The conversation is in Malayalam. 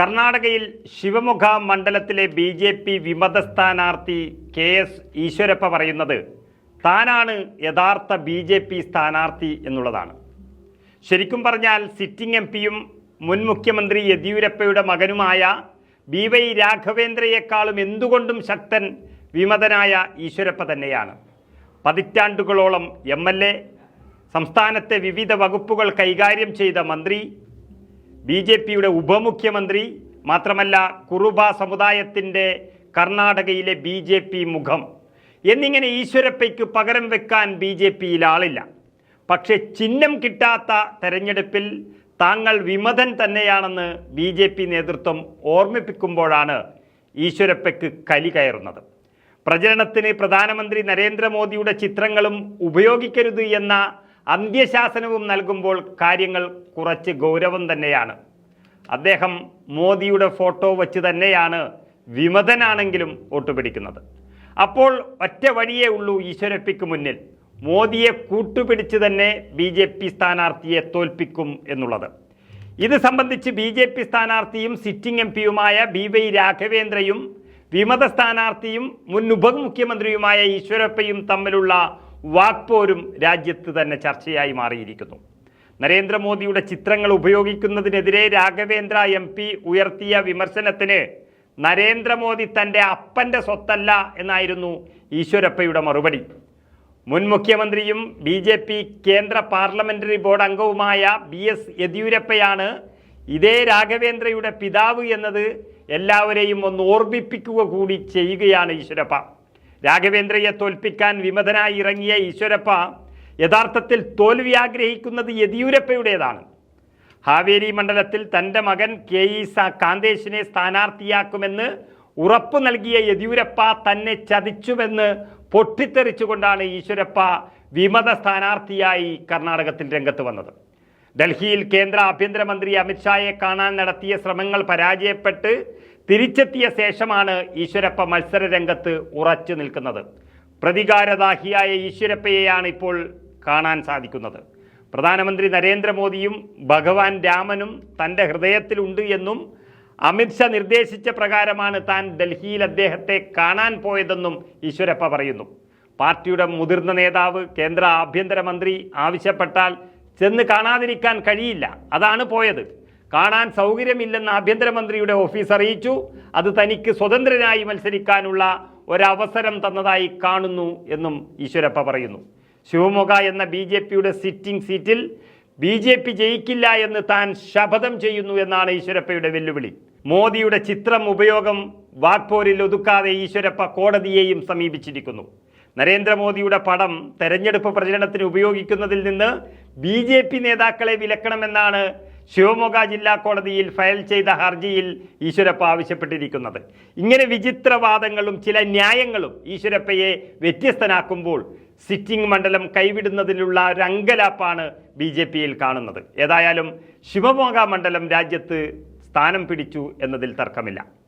കർണാടകയിൽ ശിവമുഖ മണ്ഡലത്തിലെ ബി ജെ പി വിമത സ്ഥാനാർത്ഥി കെ എസ് ഈശ്വരപ്പ പറയുന്നത് താനാണ് യഥാർത്ഥ ബി ജെ പി സ്ഥാനാർത്ഥി എന്നുള്ളതാണ്. ശരിക്കും പറഞ്ഞാൽ സിറ്റിംഗ് എം പിയും മുൻ മുഖ്യമന്ത്രി യെദ്യൂരപ്പയുടെ മകനുമായ ബി വൈ രാഘവേന്ദ്രയെക്കാളും എന്തുകൊണ്ടും ശക്തൻ വിമതനായ ഈശ്വരപ്പ തന്നെയാണ്. പതിറ്റാണ്ടുകളോളം എം എൽ എ സംസ്ഥാനത്തെ വിവിധ വകുപ്പുകൾ കൈകാര്യം ചെയ്ത മന്ത്രി ബി ജെ പിയുടെ ഉപമുഖ്യമന്ത്രി മാത്രമല്ല കുറുബ സമുദായത്തിന്റെ കർണാടകയിലെ ബി ജെ പി മുഖം. എന്നിങ്ങനെ ഈശ്വരപ്പയ്ക്ക് പകരം വെക്കാൻ ബി ജെ പിയിൽ ആളില്ല. പക്ഷേ ചിഹ്നം കിട്ടാത്ത തെരഞ്ഞെടുപ്പിൽ താങ്കൾ വിമതൻ തന്നെയാണെന്ന് ബി ജെ പി നേതൃത്വം ഓർമ്മിപ്പിക്കുമ്പോഴാണ് ഈശ്വരപ്പയ്ക്ക് കലി കയറുന്നത്. പ്രചരണത്തിന് പ്രധാനമന്ത്രി നരേന്ദ്രമോദിയുടെ ചിത്രങ്ങളും ഉപയോഗിക്കരുത് എന്ന അന്ത്യശാസനവും നൽകുമ്പോൾ കാര്യങ്ങൾ കുറച്ച് ഗൗരവം തന്നെയാണ്. അദ്ദേഹം മോദിയുടെ ഫോട്ടോ വച്ച് തന്നെയാണ് വിമതനാണെങ്കിലും വോട്ടുപിടിക്കുന്നത് അപ്പോൾ ഒറ്റ വഴിയേ ഉള്ളൂ ഈശ്വരപ്പിക്ക് മുന്നിൽ. മോദിയെ കൂട്ടുപിടിച്ച് തന്നെ ബി ജെ പി സ്ഥാനാർത്ഥിയെ തോൽപ്പിക്കും എന്നുള്ളത്. ഇത് സംബന്ധിച്ച് ബി ജെ പി സ്ഥാനാർത്ഥിയും സിറ്റിംഗ് എം പിയുമായ ബി വൈ രാഘവേന്ദ്രയും വിമത സ്ഥാനാർത്ഥിയും മുൻ ഉപമുഖ്യമന്ത്രിയുമായ ഈശ്വരപ്പയും തമ്മിലുള്ള വാക്പോരും രാജ്യത്ത് തന്നെ ചർച്ചയായി മാറിയിരിക്കുന്നു. നരേന്ദ്രമോദിയുടെ ചിത്രങ്ങൾ ഉപയോഗിക്കുന്നതിനെതിരെ രാഘവേന്ദ്ര എം പി ഉയർത്തിയ വിമർശനത്തിന് നരേന്ദ്രമോദി തന്റെ അപ്പന്റെ സ്വത്തല്ല എന്നായിരുന്നു ഈശ്വരപ്പയുടെ മറുപടി. മുൻ മുഖ്യമന്ത്രിയും ബി ജെ പി കേന്ദ്ര പാർലമെന്ററി ബോർഡ് അംഗവുമായ ബി എസ് യെദ്യൂരപ്പയാണ് ഇതേ രാഘവേന്ദ്രയുടെ പിതാവ് എന്നത് എല്ലാവരെയും ഒന്ന് ഓർമ്മിപ്പിക്കുക കൂടി ചെയ്യുകയാണ് ഈശ്വരപ്പ. രാഘവേന്ദ്രയെ തോൽപ്പിക്കാൻ വിമതനായി ഇറങ്ങിയ ഈശ്വരപ്പ യഥാർത്ഥത്തിൽ തോൽവി ആഗ്രഹിക്കുന്നത് യെദ്യൂരപ്പയുടേതാണ്. ഹാവേരി മണ്ഡലത്തിൽ തന്റെ മകൻ കെ ഇ സ കാന്തേശിനെ സ്ഥാനാർത്ഥിയാക്കുമെന്ന് ഉറപ്പു നൽകിയ യെദ്യൂരപ്പ തന്നെ ചതിച്ചുവെന്ന് പൊട്ടിത്തെറിച്ചുകൊണ്ടാണ് ഈശ്വരപ്പ വിമത സ്ഥാനാർത്ഥിയായി കർണാടകത്തിൽ രംഗത്ത് വന്നത്. ഡൽഹിയിൽ കേന്ദ്ര ആഭ്യന്തരമന്ത്രി അമിത്ഷായെ കാണാൻ നടത്തിയ ശ്രമങ്ങൾ പരാജയപ്പെട്ട് തിരിച്ചെത്തിയ ശേഷമാണ് ഈശ്വരപ്പ മത്സര രംഗത്ത് ഉറച്ചു നിൽക്കുന്നത്. പ്രതികാരദാഹിയായ ഈശ്വരപ്പയെയാണ് ഇപ്പോൾ കാണാൻ സാധിക്കുന്നത്. പ്രധാനമന്ത്രി നരേന്ദ്രമോദിയും ഭഗവാൻ രാമനും തന്റെ ഹൃദയത്തിലുണ്ട് എന്നും അമിത്ഷാ നിർദ്ദേശിച്ച പ്രകാരമാണ് താൻ ഡൽഹിയിൽ അദ്ദേഹത്തെ കാണാൻ പോയതെന്നും ഈശ്വരപ്പ പറയുന്നു. പാർട്ടിയുടെ മുതിർന്ന നേതാവ് കേന്ദ്ര ആഭ്യന്തരമന്ത്രി ആവശ്യപ്പെട്ടാൽ ചെന്ന് കാണാതിരിക്കാൻ കഴിയില്ല. അതാണ് പോയത്. കാണാൻ സൗകര്യമില്ലെന്ന് ആഭ്യന്തരമന്ത്രിയുടെ ഓഫീസ് അറിയിച്ചു. അത് തനിക്ക് സ്വതന്ത്രനായി മത്സരിക്കാനുള്ള ഒരവസരം തന്നതായി കാണുന്നു എന്നും ഈശ്വരപ്പ പറയുന്നു. ശിവമൊഗ എന്ന ബി ജെ പിയുടെ സിറ്റിംഗ് സീറ്റിൽ ബി ജെ പി ജയിക്കില്ല എന്ന് താൻ ശപഥം ചെയ്യുന്നു എന്നാണ് ഈശ്വരപ്പയുടെ വെല്ലുവിളി. മോദിയുടെ ചിത്രം ഉപയോഗം വാഗ്പോരിൽ ഒതുക്കാതെ ഈശ്വരപ്പ കോടതിയെയും സമീപിച്ചിരിക്കുന്നു. നരേന്ദ്രമോദിയുടെ പടം തെരഞ്ഞെടുപ്പ് പ്രചരണത്തിന് ഉപയോഗിക്കുന്നതിൽ നിന്ന് ബി നേതാക്കളെ വിലക്കണമെന്നാണ് ശിവമൊഗ ജില്ലാ കോടതിയിൽ ഫയൽ ചെയ്ത ഹർജിയിൽ ഈശ്വരപ്പ ആവശ്യപ്പെട്ടിരിക്കുന്നത്. ഇങ്ങനെ വിചിത്രവാദങ്ങളും ചില ന്യായങ്ങളും ഈശ്വരപ്പയെ വ്യത്യസ്തനാക്കുമ്പോൾ സിറ്റിംഗ് മണ്ഡലം കൈവിടുന്നതിലുള്ള രംഗലാപ്പാണ് ബി ജെ പിയിൽ കാണുന്നത്. ഏതായാലും ശിവമോഗ മണ്ഡലം രാജ്യത്ത് സ്ഥാനം പിടിച്ചു എന്നതിൽ തർക്കമില്ല.